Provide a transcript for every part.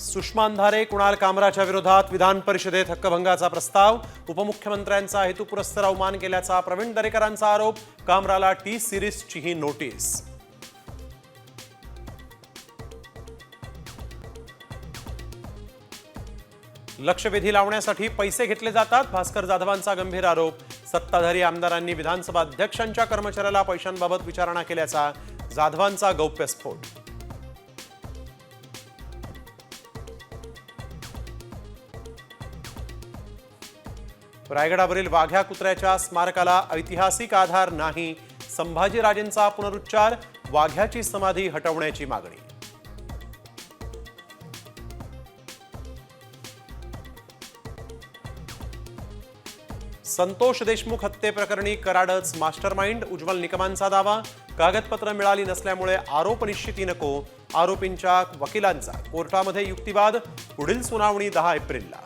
सुषमा अंधारे कुणाल कामराच्या विरोधात विधान परिषदेत हक्कभंगाचा प्रस्ताव. उपमुख्यमंत्र्यांचा हेतुपुरस्सर अवमान केल्याचा प्रवीण दरेकरांचा आरोप. कामराला टी सिरीजचीही नोटीस. लक्षवेधी लावण्यासाठी पैसे घेतले जातात भास्कर जाधवांचा गंभीर आरोप. सत्ताधारी आमदारांनी विधानसभा अध्यक्षांच्या कर्मचाऱ्याला पैशांबाबत विचारणा केल्याचा जाधवांचा गौप्यस्फोट. रायगडावरील वाघ्या कुत्र्याच्या स्मारकाला ऐतिहासिक आधार नाही संभाजीराजेंचा पुनरुच्चार वाघ्याची समाधी हटवण्याची मागणी. संतोष देशमुख हत्येप्रकरणी कराडच मास्टरमाइंड उज्ज्वल निकमांचा दावा कागदपत्र मिळाली नसल्यामुळे आरोप निश्चिती नको आरोपींच्या वकिलांचा कोर्टामध्ये युक्तिवाद पुढील सुनावणी दहा एप्रिलला.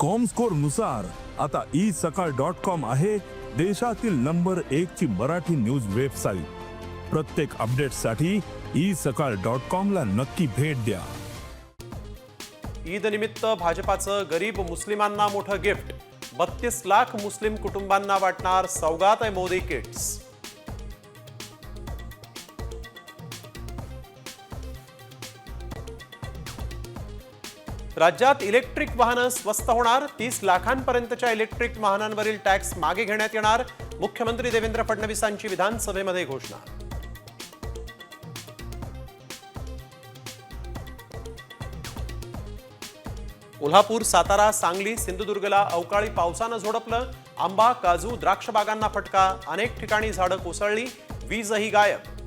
कॉमस्कोरनुसार. आता ई सकाळ डॉट कॉम आहे देशातील नंबर एक ची मराठी न्यूज वेबसाईट प्रत्येक अपडेटसाठी ई सकाळ डॉट कॉम ला नक्की भेट द्या. ईद निमित्त भाजपाचं गरीब मुस्लिमांना मोठं गिफ्ट. बत्तीस लाख मुस्लिम कुटुंबांना वाटणार सौगात आहे मोदी किट्स राज्यात इलेक्ट्रिक वाहनं स्वस्त होणार तीस लाखांपर्यंतच्या इलेक्ट्रिक वाहनांवरील टॅक्स मागे घेण्यात येणार मुख्यमंत्री देवेंद्र फडणवीसांची विधानसभेमध्ये घोषणा. कोल्हापूर सातारा सांगली सिंधुदुर्गला अवकाळी पावसानं झोडपलं आंबा काजू द्राक्ष बागांना फटका अनेक ठिकाणी झाडं कोसळली वीजही गायब.